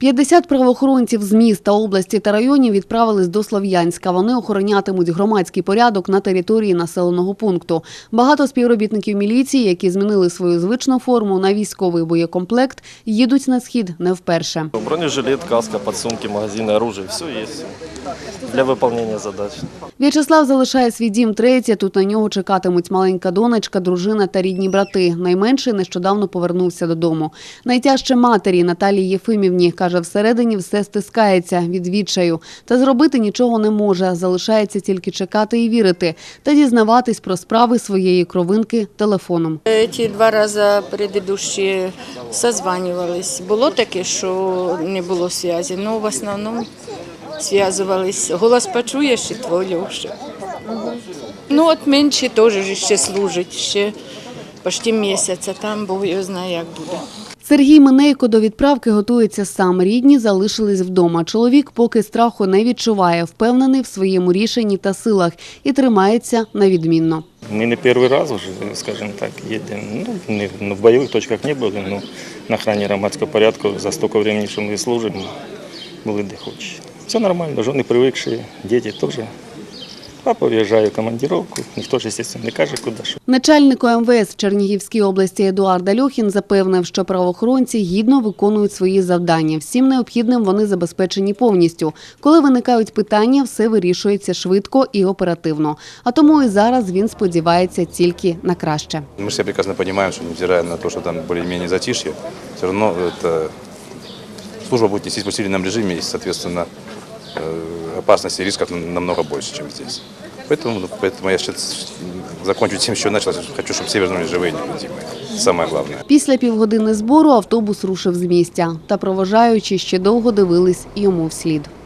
50 правоохоронців з міста, області та районів відправились до Слов'янська. Вони охоронятимуть громадський порядок на території населеного пункту. Багато співробітників міліції, які змінили свою звичну форму на військовий боєкомплект, їдуть на схід не вперше. Бронежилет, каска, підсумки, магазини, оружие, все есть для выполнения задач. В'ячеслав залишає свій дім третє. Тут на нього чекатимуть маленька донечка, дружина та рідні брати. Найменший нещодавно повернувся додому. Найтяжче матері Наталії Єфимівні каже, всередині все стискається від відчаю. Та зробити нічого не може. Залишається тільки чекати і вірити та дізнаватись про справи своєї кровинки телефоном. Ті два рази предыдущі созванювались. Було таке, що не було зв'язку, але в основному зв'язувались. Голос почуєш і твій Льоша. Ну, от менші теж ж ще служить, ще почти місяць, а там Бог його знає, як буде. Сергій Минейко до відправки готується сам. Рідні залишились вдома. Чоловік поки страху не відчуває, впевнений в своєму рішенні та силах і тримається на Мы не первый раз уже, скажем так, едем. Ну, не, ну, в боевых точках не были, но на охране громадского порядка за столько времени, что мы служим, были де хочешь. Все нормально, жены привыкшие, дети тоже. Папа уезжает в командировку, никто же, естественно, не каже, куда что. Начальнику МВС в Чернігівській області Едуард Альохін запевнив, що правоохоронці гідно виконують свої завдання. Всім необхідним вони забезпечені повністю. Коли виникають питання, все вирішується швидко і оперативно. А тому і зараз він сподівається тільки на краще. Мы все прекрасно понимаем, что невзирая на то, что там более-менее затишье, все равно это служба будет нестись в усиленном режиме, и, соответственно, э, опасности и рисков нам- намного больше, чем здесь. Поэтому, ну, поэтому я сейчас закончу тем, что начал. Хочу, чтобы все вернулись живые и невредимые. Самое главное. Після півгодини збору автобус рушив з місця. Та провожаючи ще довго дивились йому вслід.